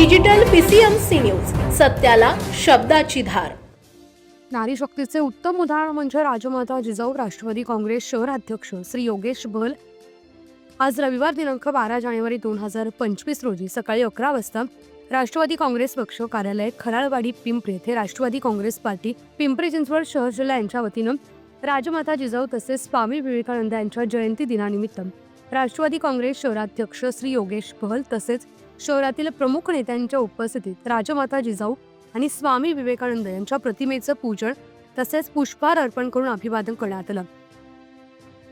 Digital PCMC news सत्याला शब्दाची धार. नारी शक्तीचे उत्तम उदाहरण म्हणजे राजमाता जिजाऊ राष्ट्रवादी काँग्रेस शहर अध्यक्ष श्री योगेश बल. आज रविवार दिनांक बारा जानेवारी दोन हजार पंचवीस रोजी सकाळी अकरा वाजता राष्ट्रवादी काँग्रेस पक्ष कार्यालय खराळवाडी पिंपरी येथे राष्ट्रवादी काँग्रेस पार्टी पिंपरी चिंचवड शहर जिल्हा यांच्या वतीनं राजमाता जिजाऊ तसेच स्वामी विवेकानंद यांच्या जयंती दिनानिमित्त राष्ट्रवादी काँग्रेस शहराध्यक्ष श्री योगेश बहल तसेच शहरातील प्रमुख नेत्यांच्या उपस्थितीत राजमाता जिजाऊ आणि स्वामी विवेकानंद यांच्या प्रतिमेचं पूजन तसेच पुष्पहार अर्पण करून अभिवादन करण्यात आलं.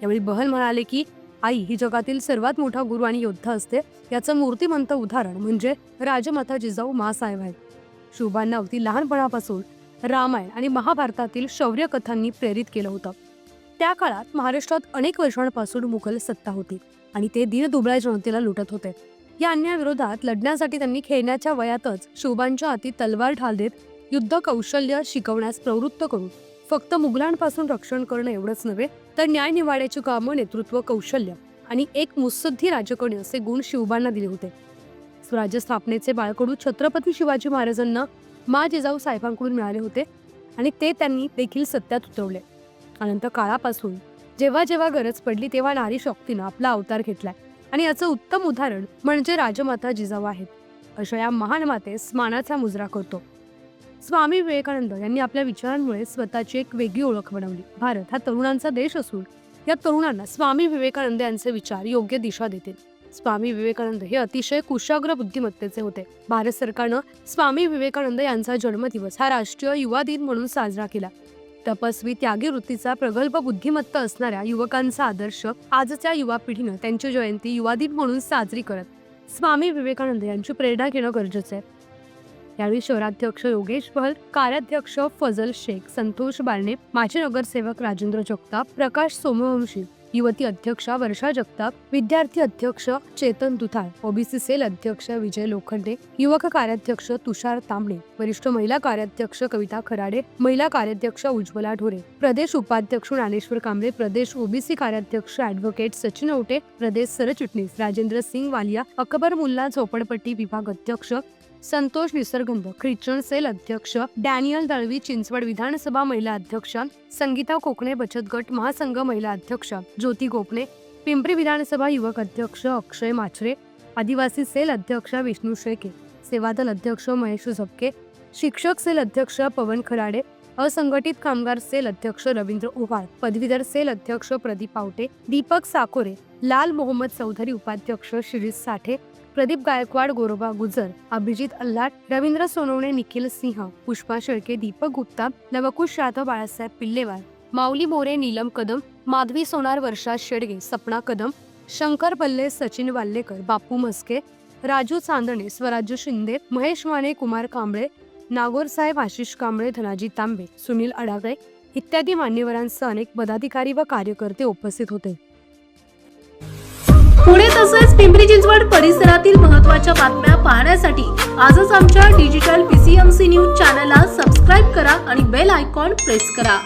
यावेळी बहल म्हणाले की आई ही जगातील सर्वात मोठा गुरु आणि योद्धा असते. याचं मूर्तिमंत उदाहरण म्हणजे राजमाता जिजाऊ मासाहेब आहेत. शुभांना अगदी लहानपणापासून रामायण आणि महाभारतातील शौर्य कथांनी प्रेरित केलं होतं. त्या काळात महाराष्ट्रात अनेक वर्षांपासून मुघल सत्ता होती आणि ते दीनदुबळ्या जनतेला लुटत होते. या अन्यायाविरोधात लढण्यासाठी त्यांनी खेळण्याच्या वयातच शोभांच्या हाती तलवार ढाल देत युद्ध कौशल्य शिकवण्यास प्रवृत्त करून फक्त मुघलांपासून रक्षण करणं एवढंच नव्हे तर न्याय निवाड्याची कामं नेतृत्व कौशल्य आणि एक मुत्सद्दी राजकर्णी असे गुण शिवबांना दिले होते. स्वराज्य स्थापनेचे बाळकडू छत्रपती शिवाजी महाराजांना मा जिजाऊ साहेबांकडून मिळाले होते आणि ते त्यांनी देखील सत्यात उतरवले. अनंत काळापासून जेव्हा जेव्हा गरज पडली तेव्हा नारी शक्तीनं आपला अवतार घेतलाय. आणि याचं उत्तम उदाहरण म्हणजे राजमाता जिजाऊ आहेत. अशा या महान मातेस मानाचा मुजरा करतो. स्वामी विवेकानंद यांनी आपल्या विचारांमुळे स्वतःची एक वेगळी ओळख बनवली. भारत हा तरुणांचा देश असून या तरुणांना स्वामी विवेकानंद यांचे विचार योग्य दिशा देतील. स्वामी विवेकानंद हे अतिशय कुशाग्र बुद्धिमत्तेचे होते. भारत सरकारनं स्वामी विवेकानंद यांचा जन्मदिवस हा राष्ट्रीय युवा दिन म्हणून साजरा केला. तपस्वी त्यागी वृत्तीचा प्रगल्भ बुद्धिमत्ता असणाऱ्या युवकांचा आदर्श आजच्या युवा पिढीनं त्यांची जयंती युवा दिन म्हणून साजरी करत स्वामी विवेकानंद यांची प्रेरणा घेणं गरजेचं आहे. यावेळी शहराध्यक्ष योगेश पहल कार्याध्यक्ष फजल शेख संतोष बारणे माजी नगरसेवक राजेंद्र जगताप प्रकाश सोमवंशी युवती अध्यक्षा वर्षा जगताप विद्यार्थी अध्यक्ष चेतन दुथाळ ओबीसी सेल अध्यक्ष विजय लोखंडे युवक कार्याध्यक्ष तुषार तांबणे वरिष्ठ महिला कार्याध्यक्ष कविता खराडे महिला कार्याध्यक्ष उज्ज्वला ढोरे प्रदेश उपाध्यक्ष ज्ञानेश्वर कांबळे प्रदेश ओबीसी कार्याध्यक्ष अॅडव्होकेट सचिन औटे प्रदेश सरचिटणीस राजेंद्र सिंग वालिया अकबर मुल्ला झोपडपट्टी विभाग अध्यक्ष संतोष निसर्गंध ख्रिश्चन सेल अध्यक्ष डॅनियल दळवी चिंचवड विधानसभा महिला अध्यक्ष संगीता कोकणे बचत गट महासंघ महिला अध्यक्ष ज्योती गोपणे पिंपरी विधानसभा युवक अध्यक्ष अक्षय माछरे आदिवासी सेल अध्यक्ष विष्णू शेके सेवादल अध्यक्ष महेश झपके शिक्षक सेल अध्यक्ष पवन खराडे असंघटित कामगार सेल अध्यक्ष रवींद्र उव्हाळ पदवीधर सेल अध्यक्ष प्रदीप आवटे दीपक साकोरे लाल मोहम्मद चौधरी उपाध्यक्ष शिरीष साठे प्रदीप गायकवाड गोरोबा गुजर अभिजित अल्लाट रवींद्र सोनवणे निखिल सिंह पुष्पा शेळके दीपक गुप्ता नवकुश यादव बाळासाहेब पिल्लेवार माऊली मोरे नीलम कदम माधवी सोनार वर्षा शेडगे सपना कदम शंकर पल्ले सचिन वाल्लेकर बापू मस्के राजू चांदणे स्वराज्य शिंदे महेश माने कुमार कांबळे नागोरसाहेब आशिष कांबळे धनाजी तांबे सुनील अडागळे इत्यादी मान्यवरांसह अनेक पदाधिकारी व कार्यकर्ते उपस्थित होते. पुणे तसेच पिंपरी चिंचवड परिसरातील महत्त्वाच्या बातम्या पाहण्यासाठी आजच आमच्या डिजिटल पीसीएमसी न्यूज चॅनलला सबस्क्राईब करा आणि बेल आयकॉन प्रेस करा.